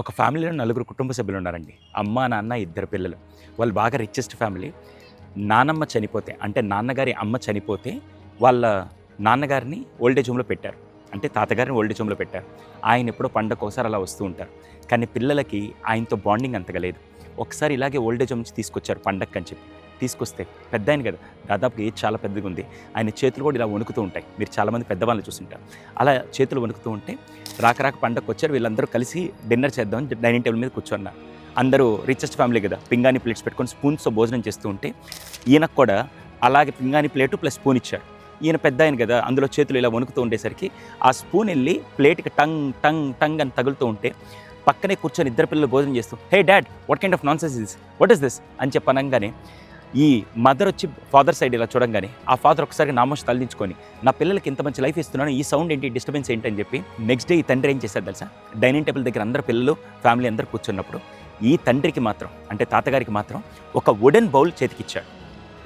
ఒక ఫ్యామిలీలో నలుగురు కుటుంబ సభ్యులు ఉన్నారండి అమ్మ నాన్న ఇద్దరు పిల్లలు. వాళ్ళు బాగా రిచెస్ట్ ఫ్యామిలీ నానమ్మ చనిపోతే అంటే నాన్నగారి అమ్మ చనిపోతే వాళ్ళ నాన్నగారిని ఓల్డేజ్ హోమ్లో పెట్టారు. అంటే తాతగారిని ఓల్డేజ్ హోమ్లో పెట్టారు. ఆయన ఎప్పుడో పండగ ఒకసారి అలా వస్తూ ఉంటారు. కానీ పిల్లలకి ఆయనతో బాండింగ్ అంతగా లేదు. ఒకసారి ఇలాగే ఓల్డేజ్ హోమ్ నుంచి తీసుకొచ్చారు పండగ అని చెప్పి. తీసుకొస్తే పెద్ద ఆయన కదా. దాదాపు ఏజ్ చాలా పెద్దగా ఉంది ఆయన చేతులు కూడా ఇలా వణుకుతూ ఉంటాయి. మీరు చాలామంది పెద్దవాళ్ళని చూసుంటారు. అలా చేతులు వణుకుతూ ఉంటే రాక రాక పండగకు వచ్చారు. వీళ్ళందరూ కలిసి డిన్నర్ చేద్దాం డైనింగ్ టేబుల్ మీద కూర్చున్నారు. అందరూ రిచెస్ట్ ఫ్యామిలీ కదా. పింగాని ప్లేట్స్ పెట్టుకొని స్పూన్స్తో భోజనం చేస్తూ ఉంటే ఈయనకు కూడా అలాగే పింగాని ప్లేటు ప్లస్ స్పూన్ ఇచ్చారు. ఈయన పెద్ద ఆయన కదా అందులో చేతులు ఇలా వణుకుతూ ఉండేసరికి ఆ స్పూన్ వెళ్ళి ప్లేట్కి టంగ్ టంగ్ టంగ్ అని తగులుతూ ఉంటే పక్కనే కూర్చొని ఇద్దరు పిల్లలు భోజనం చేస్తూ hey dad what kind of nonsense is what is this అని చెప్పనంగానే ఈ మదర్ వచ్చి ఫాదర్ సైడ్ ఇలా చూడంగానే ఆ ఫాదర్ ఒకసారి నామోష్ తలదించుకొని నా పిల్లలకి ఇంత మంచి లైఫ్ ఇస్తున్నాను ఈ సౌండ్ ఏంటి డిస్టర్బెన్స్ ఏంటి? అని చెప్పి నెక్స్ట్ డే ఈ తండ్రి ఏం చేశారు తెలుసా? డైనింగ్ టేబుల్ దగ్గర అందరు పిల్లలు ఫ్యామిలీ అందరు కూర్చున్నప్పుడు ఈ తండ్రికి మాత్రం అంటే తాతగారికి మాత్రం ఒక వుడెన్ బౌల్ చేతికిచ్చాడు.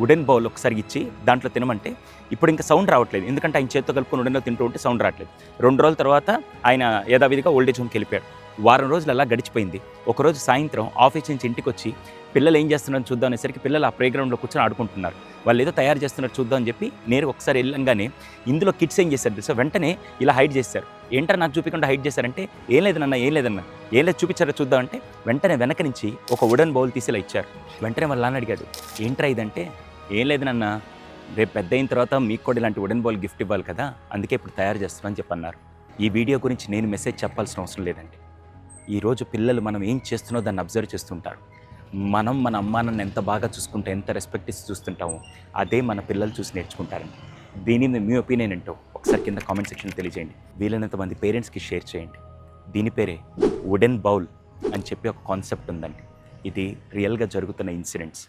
వుడెన్ బౌల్ ఒకసారి ఇచ్చి దాంట్లో తినమంటే ఇప్పుడు ఇంకా సౌండ్ రావట్లేదు. ఎందుకంటే ఆయన చేతితో కలుపుకొని వుడెన్లో తింటూ ఉంటే సౌండ్ రావట్లేదు. రెండు రోజుల తర్వాత ఆయన యథావిధిగా ఓల్డేజ్ హోమ్కి వెళ్ళిపోయాడు. వారం రోజులు అలా గడిచిపోయింది. ఒకరోజు సాయంత్రం ఆఫీస్ నుంచి ఇంటికి వచ్చి పిల్లలు ఏం చేస్తున్నారో చూద్దాం అనేసరికి పిల్లలు ఆ ప్లే గ్రౌండ్లో కూర్చొని ఆడుకుంటున్నారు. వాళ్ళు ఏదో తయారు చేస్తున్నారు చూద్దాం అని చెప్పి నేను ఒకసారి వెళ్ళంగానే ఇందులో కిడ్స్ ఏం చేశారు తెలుసా? వెంటనే ఇలా హైడ్ చేశారు. ఏంటో నాకు చూపించకుండా హైడ్ చేశారంటే? ఏం లేదన్న ఏం లేదన్న. ఏం లేదు చూపించారో చూద్దాం అంటే వెంటనే వెనక నుంచి ఒక వుడెన్ బౌల్ తీసి ఇలా ఇచ్చారు. వెంటనే వాళ్ళ నాన్న అడిగాడు ఏంట్రా ఇదంటే? ఏం లేదు రేపు పెద్ద అయిన తర్వాత మీకు కూడా ఇలాంటి వుడెన్ బౌల్ గిఫ్ట్ ఇవ్వాలి కదా అందుకే ఇప్పుడు తయారు చేస్తున్నాను చెప్పన్నారు. ఈ వీడియో గురించి నేను మెసేజ్ చెప్పాల్సిన అవసరం లేదండి. ఈరోజు పిల్లలు మనం ఏం చేస్తున్నో దాన్ని అబ్జర్వ్ చేస్తుంటారు. మనం మన అమ్మానాన్ని ఎంత బాగా చూసుకుంటే ఎంత రెస్పెక్ట్ ఇచ్చి చూస్తుంటామో అదే మన పిల్లలు చూసి నేర్చుకుంటారండి. దీని మీద మీ ఒపీనియన్ ఏంటో ఒకసారి కింద కామెంట్ సెక్షన్లో తెలియజేయండి. వీలైనంత మంది పేరెంట్స్కి షేర్ చేయండి. దీని పేరే వుడెన్ బౌల్ అని చెప్పి ఒక కాన్సెప్ట్ ఉందండి. ఇది రియల్గా జరుగుతున్న ఇన్సిడెంట్స్